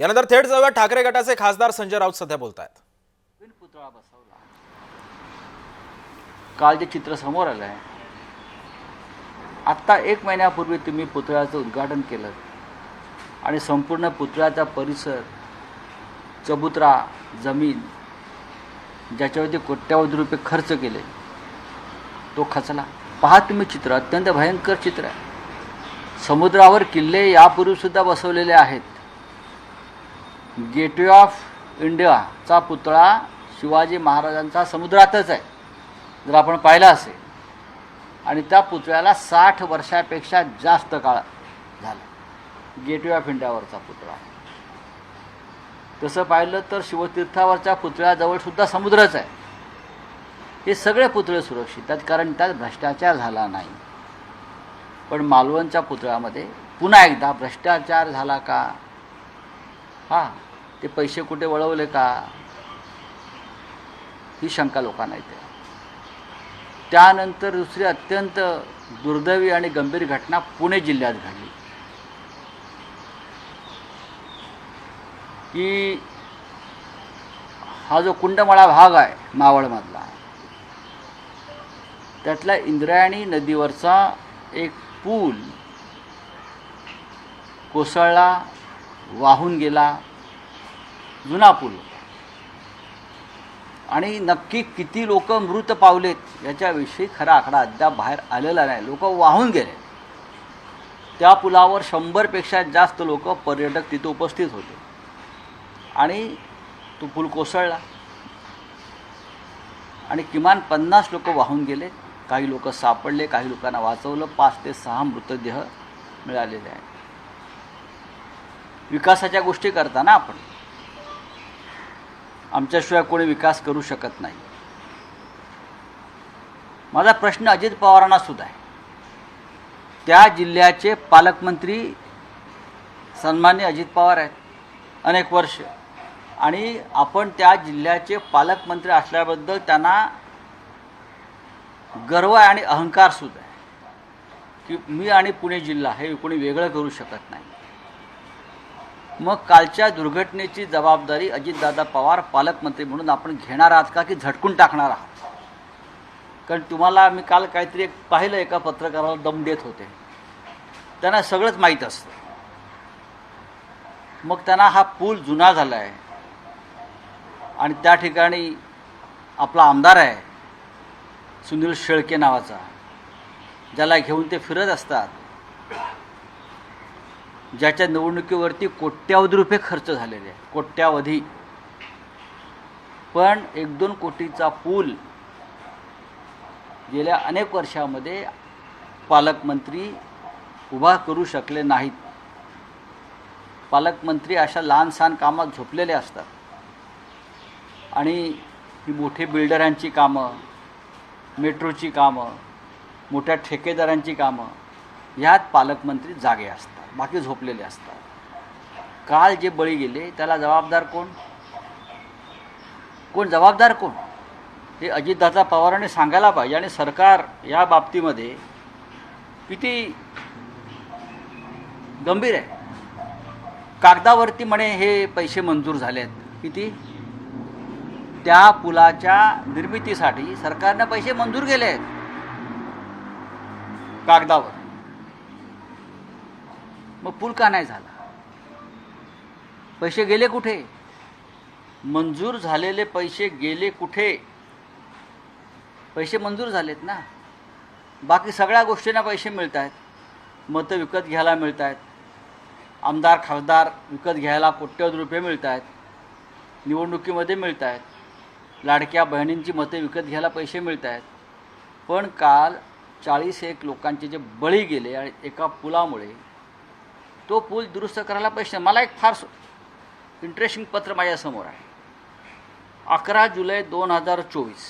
यानंतर थेट जाऊया ठाकरे गटाचे खासदार संजय राऊत सध्या बोलत आहेत पुतळा बसवला काल जे चित्र समोर आलं आहे आत्ता एक महिन्यापूर्वी तुम्ही पुतळ्याचं उद्घाटन केलं आणि संपूर्ण पुतळ्याचा परिसर चबुतरा जमीन ज्याच्यावरती कोट्यावधी रुपये खर्च केले तो खचला. पहा तुम्ही चित्र अत्यंत भयंकर चित्र आहे. समुद्रावर किल्ले यापूर्वीसुद्धा बसवलेले आहेत. गेटवे ऑफ इंडियाचा पुतळा शिवाजी महाराजांचा समुद्रातच आहे. जर आपण पाहिला असेल. आणि त्या पुतळ्याला साठ वर्षापेक्षा जास्त काळ झाला. गेटवे ऑफ इंडियावरचा पुतळा. तसं पाहिलं तर शिवतीर्थावरच्या पुतळ्याजवळसुद्धा समुद्रच आहे. हे सगळे पुतळे सुरक्षित आहेत कारण त्यात भ्रष्टाचार झाला नाही. पण मालवणच्या पुतळ्यामध्ये पुन्हा एकदा भ्रष्टाचार झाला का? हां. ते पैसे कुठे वळवले का? ही शंका लोकांना येते. त्यानंतर दुसरी अत्यंत दुर्दैवी आणि गंभीर घटना पुणे जिल्ह्यात घडली. की हा जो कुंडमळा भाग आहे मावळमधला त्यातला इंद्रायणी नदीवरचा एक पूल कोसळला वाहून गेला जुना पूल आणि नक्की किती लोक मृत पावलेत याच्याविषयी खरा आकडा अद्याप बाहेर आलेला नाही. लोक वाहून गेले. त्या पुलावर शंभरपेक्षा जास्त लोक पर्यटक तिथे उपस्थित होते. आणि तो पूल कोसळला. आणि किमान पन्नास लोक वाहून गेले. काही लोक सापडले काही लोकांना वाचवलं. पाच ते सहा मृतदेह मिळालेले आहेत. विकासाच्या गोष्टी करताना आपण आमच्याशिवाय कोणी विकास करू शकत नाही. माझा प्रश्न अजित पवारांना सुद्धा आहे. त्या जिल्ह्याचे पालकमंत्री सन्मान्य अजित पवार आहेत अनेक वर्ष. आणि आपण त्या जिल्ह्याचे पालकमंत्री असल्याबद्दल त्यांना गर्व आहे आणि अहंकार सुद्धा आहे. की मी आणि पुणे जिल्हा हे कोणी वेगळं करू शकत नाही. मग कालच्या दुर्घटनेची जबाबदारी अजितदादा पवार पालकमंत्री म्हणून आपण घेणार आहात का की झटकून टाकणार आहात? कारण तुम्हाला मी काल काहीतरी एक पाहिलं एका पत्रकाराला दम देत होते. त्यांना सगळंच माहीत असतं. मग त्यांना हा पूल जुना झाला आहे आणि त्या ठिकाणी आपला आमदार आहे सुनील शेळके नावाचा ज्याला घेऊन ते फिरत असतात. ज्याच्या निवडणुकीवरती कोट्यावधी रुपये खर्च झालेले आहे कोट्यावधी. पण एक दोन कोटीचा पूल गेल्या अनेक वर्षामध्ये पालकमंत्री उभा करू शकले नाहीत. पालकमंत्री अशा लहानसहान कामात झोपलेले असतात. आणि ही मोठी बिल्डरांची कामं मेट्रोची कामं मोठ्या ठेकेदारांची कामं ह्यात पालकमंत्री जागे असतात. बाकी झोपलेले असतात. काल जे बळी गेले त्याला जबाबदार कोण? कोण जबाबदार कोण? हे अजितदादा पवारांनी सांगायला पाहिजे आणि सरकार या बाबतीमध्ये किती गंभीर आहे. कागदावरती म्हणे हे पैसे मंजूर झाले आहेत किती? त्या पुलाच्या निर्मितीसाठी सरकारनं पैसे मंजूर केले आहेत कागदावर. मग पूल का नाही झाला? पैसे गेले कुठे? मंजूर झालेले पैसे गेले कुठे? पैसे मंजूर झालेत ना. बाकी सगळ्या गोष्टींना पैसे मिळत आहेत मतं विकत घ्यायला मिळत आहेत आमदार खासदार विकत घ्यायला कोट्यवधी रुपये मिळत आहेत निवडणुकीमध्ये मिळत आहेत लाडक्या बहिणींची मते विकत घ्यायला पैसे मिळत आहेत पण काल चाळीस एक लोकांचे जे बळी गेले आणि एका पुलामुळे तो पूल दुरुस्त करायला पैसे मला एक फार इंटरेस्टिंग पत्र माझ्यासमोर आहे. अकरा जुलै दोन हजार चोवीस.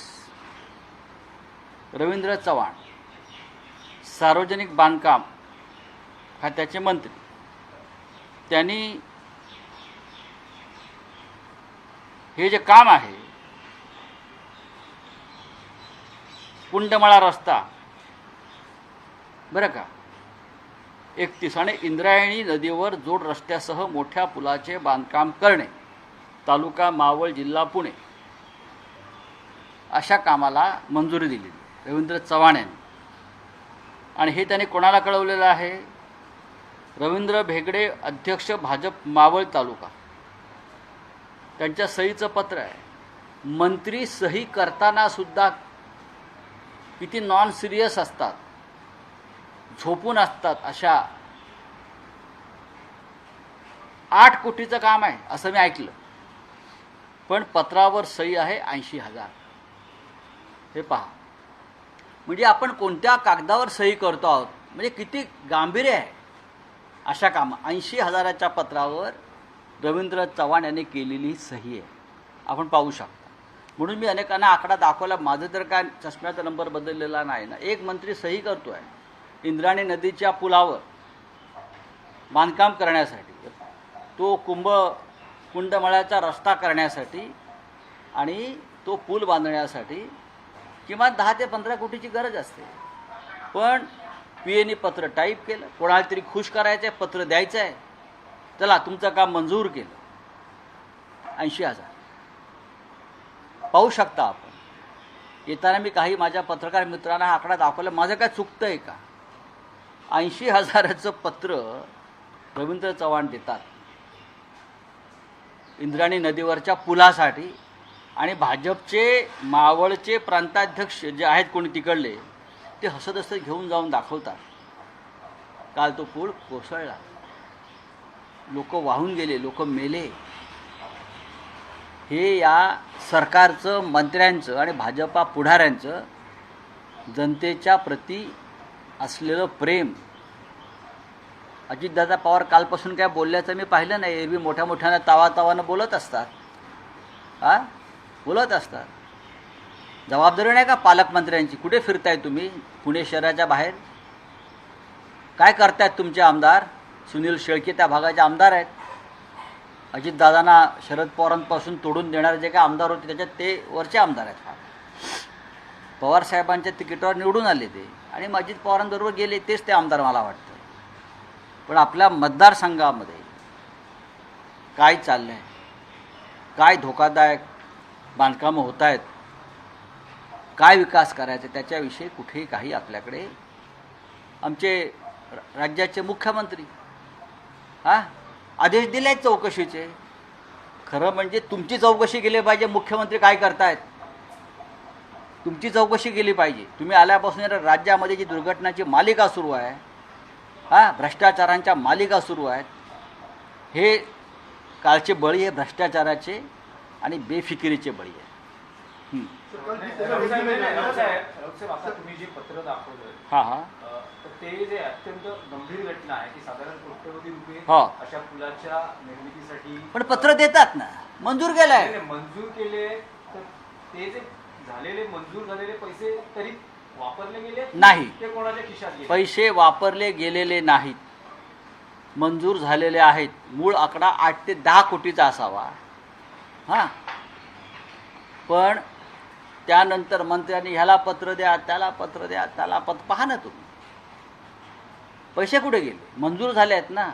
रवींद्र चव्हाण सार्वजनिक बांधकाम खात्याचे मंत्री. त्यांनी हे जे काम आहे कुंडमळा रस्ता बरं का? एकतीस. आणि इंद्रायणी नदीवर जोड रस्त्यासह मोठ्या पुलाचे बांधकाम करणे. तालुका मावळ जिल्हा पुणे. अशा कामाला मंजुरी दिली रवींद्र चव्हाण यांनी. आणि हे त्यांनी कोणाला कळवलेलं आहे? रवींद्र भेगडे अध्यक्ष भाजप मावळ तालुका. त्यांच्या सहीचं पत्र आहे. मंत्री सही करताना सुद्धा किती नॉन सिरियस असतात. झोपून असतात अशा आठ कोटीचं काम आहे असं मी ऐकलं. पण पत्रावर सही आहे ऐंशी हजार. हे पहा. म्हणजे आपण कोणत्या कागदावर सही करतो आहोत? म्हणजे किती गांभीर्य आहे अशा काम. ऐंशी हजाराच्या पत्रावर रवींद्र चव्हाण यांनी केलेली सही आहे. आपण पाहू शकता. म्हणून मी अनेकांना आकडा दाखवला. माझं तर काय चष्म्याचा नंबर बदललेला नाही ना. एक मंत्री सही करतो आहे इंद्राणी नदीच्या पुलावर बांधकाम करण्यासाठी तो कुंभ कुंडमळ्याचा रस्ता करण्यासाठी आणि तो पूल बांधण्यासाठी किमान दहा ते पंधरा कोटीची गरज असते. पण पी एने पत्र टाईप केलं कोणाला तरी खुश करायचं आहे पत्र द्यायचं आहे चला तुमचं काम मंजूर केलं. ऐंशी हजार. पाहू शकता आपण. येताना मी काही माझ्या पत्रकार मित्रांना आकडा दाखवला माझं काय चुकतं आहे का? ऐंशी हजाराचं पत्र रवींद्र चव्हाण देतात. इंद्राणी नदीवरच्या पुलासाठी. आणि भाजपचे मावळचे प्रांताध्यक्ष जे आहेत कोणी तिकडले ते हसत हसत घेऊन जाऊन दाखवतात. काल तो पूल कोसळला. लोक वाहून गेले लोक मेले. हे या सरकारचं मंत्र्यांचं आणि भाजपा पुढाऱ्यांचं जनतेच्या प्रती असलेलं प्रेम. अजितदादा पवार कालपासून काय बोलल्याचं मी पाहिलं नाही. एरवी मोठ्या मोठ्यानं तावा तावानं बोलत असतात. आ बोलत असतात. जबाबदारी नाही का पालकमंत्र्यांची? कुठे फिरताय तुम्ही? पुणे शहराच्या बाहेर? काय करतायत तुमचे आमदार? सुनील शेळके त्या भागाचे आमदार आहेत. अजितदादांना शरद पवारांपासून तोडून देणारे जे काही आमदार होते त्याच्यात ते वरचे आमदार आहेत. पवार साहेबांच्या तिकीटावर निवडून आले ते. आणि अजित पवारांबरोबर गेले तेच ते आमदार मला वाटतं. पण आपल्या मतदारसंघामध्ये काय चाललं आहे काय धोकादायक बांधकामं होत आहेत काय विकास करायचा? त्याच्याविषयी कुठेही काही आपल्याकडे आमचे राज्याचे मुख्यमंत्री हा आदेश दिले आहेत चौकशीचे. खरं म्हणजे तुमची चौकशी केली पाहिजे मुख्यमंत्री काय करतायत? तुमची चौकशी केली पाहिजे. तुम्ही आल्यापासून राज्यामध्ये जी दुर्घटनाची मालिका सुरू आहे हा भ्रष्टाचारांच्या मालिका सुरू आहेत हे कालचे बळी हे भ्रष्टाचाराचे आणि बेफिकिरीचे बळी आहे. तुम्ही जे पत्र दाखवलं ते जे अत्यंत गंभीर घटना आहे की साधारण कोट्यवधी रुपये अशा पुलाच्या निर्मितीसाठी पण पत्र देतात ना. मंजूर केलंय. मंजूर केले तर ते जे झालेले मंजूर झालेले पैसे तरी वापरले गेले नाही. ते कोणाच्या खिशात गेले? पैसे वापरले गेलेले नाहीत. मंजूर झालेले आहेत. मूळ आकडा आठ ते दहा कोटीचा असावा. हां? पण त्यानंतर मंत्र्यांनी ह्याला पत्र द्या त्याला पत्र द्या त्याला पत्र पहा ना तुम्ही. पैसे कुठे गेले? मंजूर झाले आहेत ना.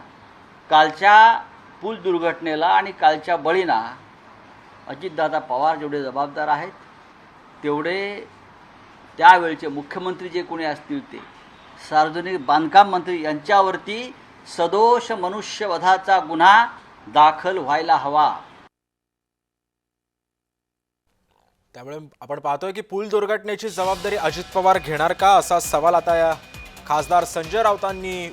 कालच्या पूल दुर्घटनेला आणि कालच्या बळीना अजितदादा पवार जेवढे जबाबदार आहेत तेवढे त्यावेळचे मुख्यमंत्री जे कोणी असतील ते. सार्वजनिक बांधकाम मंत्री यांच्यावरती सदोष मनुष्यवधाचा गुन्हा दाखल व्हायला हवा. त्यामुळे आपण पाहतोय की पूल दुर्घटनेची जबाबदारी अजित पवार घेणार का असा सवाल आता या खासदार संजय राऊतांनी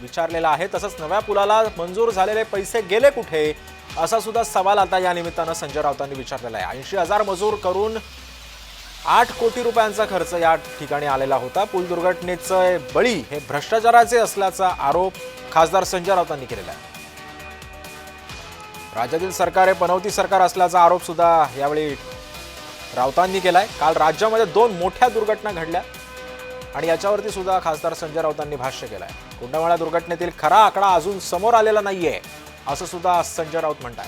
विचारलेला आहे. तसंच नव्या पुलाला मंजूर झालेले पैसे गेले कुठे? असा सुद्धा सवाल आता या निमित्तानं संजय राऊतांनी विचारलेला आहे. ऐंशी हजार मजूर करून आठ कोटी रुपयांचा खर्च या ठिकाणी आलेला होता. पूल दुर्घटनेचं बळी हे भ्रष्टाचाराचे असल्याचा आरोप खासदार संजय राऊतांनी केलेला आहे. राज्यातील सरकार हे पनवती सरकार असल्याचा आरोप सुद्धा यावेळी राऊतांनी केलाय. काल राज्यामध्ये दोन मोठ्या दुर्घटना घडल्या आणि याच्यावरती सुद्धा खासदार संजय राऊतांनी भाष्य केलंय. कुंडमाळा दुर्घटनेतील खरा आकडा अजून समोर आलेला नाहीये असं सुद्धा संजय राऊत म्हणतात